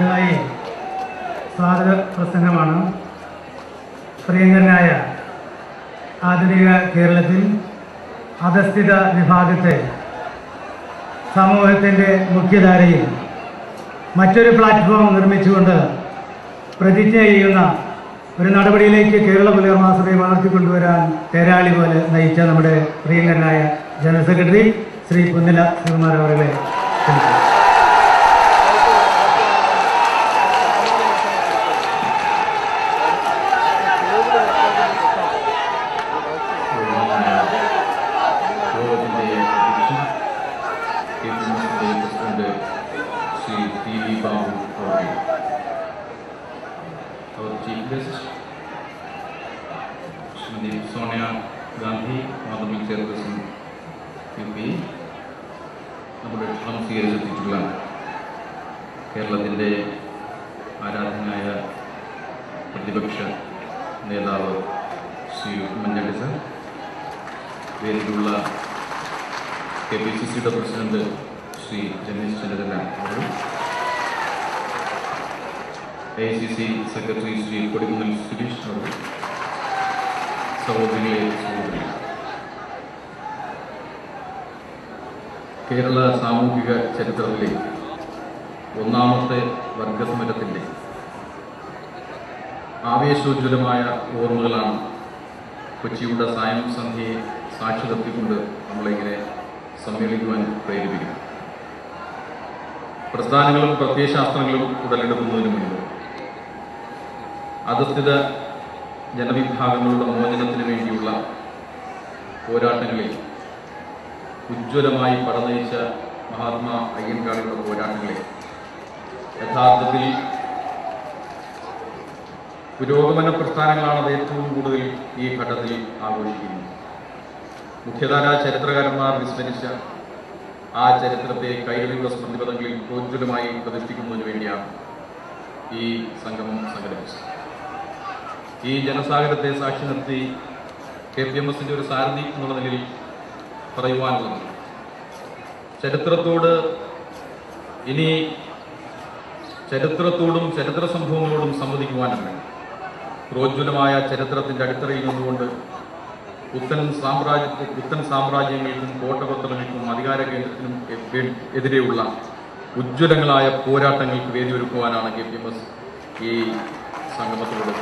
അടുത്തതായി സ്വാഗത പ്രസംഗമാണ്. പ്രിയങ്കരനായ ആധുനിക കേരളത്തിൽ അധസ്ഥിത വിഭാഗത്തെ സമൂഹത്തിന്റെ മുഖ്യധാരയിൽ മറ്റൊരു പ്ലാറ്റ്ഫോം നിർമ്മിച്ചുകൊണ്ട് പ്രതിജ്ഞ ചെയ്യുന്ന ഒരു നടപടിയിലേക്ക് കേരള പുലർ മാസത്തെ വളർത്തിക്കൊണ്ടുവരാൻ തേരാളി പോലെ നയിച്ച നമ്മുടെ പ്രിയങ്കരനായ ജനറൽ സെക്രട്ടറി ശ്രീ കുന്നില ശ്രീകുമാർ അവരെ ക്ഷണിക്കുന്നു യോഗത്തിന്റെ അധ്യക്ഷൻ കെ പി എസിന്റെ president Shri T for me. Guest Shrimati Sonia Gandhi parliament chairperson U P നമ്മുടെ ക്ഷണം സ്വീകരിച്ചെത്തിയിട്ടുള്ള കേരളത്തിന്റെ ആരാധനായ പ്രതിപക്ഷ നേതാവ് ശ്രീ ഉമ്മൻചാണ്ടി സാർ പേരിലുള്ള കെ പി സി സിയുടെ president Shri Ramesh Chennithala our A I C C secretary Shri Kodikunnil Suresh അവർ സഹോദരിയെ സഹോദരി കേരള സാമൂഹിക ചരിത്രത്തിലെ ഒന്നാമത്തെ വർഗസമരത്തിന്റെ ആവേശോജ്വലമായ ഓർമ്മകളാണ് കൊച്ചിയുടെ സായം സന്ധ്യയെ സാക്ഷിതത്തിക്കൊണ്ട് നമ്മളിങ്ങനെ സമ്മേളിക്കുവാൻ പ്രേരിപ്പിക്കും പ്രസ്ഥാനങ്ങളും പ്രത്യയശാസ്ത്രങ്ങളും ഉടലെടുക്കുന്നതിന് മുൻപ് അധസ്ഥിത ജനവിഭാഗങ്ങളുടെ മോചനത്തിന് വേണ്ടിയുള്ള പോരാട്ടങ്ങളിൽ ഉജ്ജ്വലമായി പടനയിച്ച മഹാത്മാ അയ്യൻകാളിയുടെ പോരാട്ടങ്ങളെ യഥാർത്ഥത്തിൽ പുരോഗമന പ്രസ്ഥാനങ്ങളാണ് അത് ഏറ്റവും കൂടുതൽ ഈ ഘട്ടത്തിൽ ആഘോഷിക്കുന്നത്. മുഖ്യധാര ചരിത്രകാരന്മാർ വിസ്മരിച്ച ആ ചരിത്രത്തെ കൈരളിയുടെ സ്മൃതിപഥങ്ങളിൽ പ്രോജ്വലമായി പ്രതിഷ്ഠിക്കുന്നതിന് വേണ്ടിയാണ് ഈ സംഗമം സംഘടിപ്പിച്ചത്. ഈ ജനസാഗരത്തെ സാക്ഷി നിർത്തി കെ പി എം എസിന്റെ ഒരു സാരഥി എന്നുള്ള നിലയിൽ പറയുവാനുള്ളത് ചരിത്രത്തോട് ഇനി ചരിത്രത്തോടും ചരിത്ര സംഭവങ്ങളോടും സംവദിക്കുവാനല്ല പ്രോജ്വലമായ ചരിത്രത്തിന്റെ അടിത്തറയിൽ നിന്നുകൊണ്ട് പുത്തൻ സാമ്രാജ്യ പുത്തൻ സാമ്രാജ്യങ്ങൾക്കും കോട്ടപത്രങ്ങൾക്കും അധികാര കേന്ദ്രത്തിനും എതിരെയുള്ള ഉജ്ജ്വലങ്ങളായ പോരാട്ടങ്ങൾക്ക് വേദിയൊരുക്കുവാനാണ് കെ പി എം എസ് ഈ സംഗമത്തിലൂടെ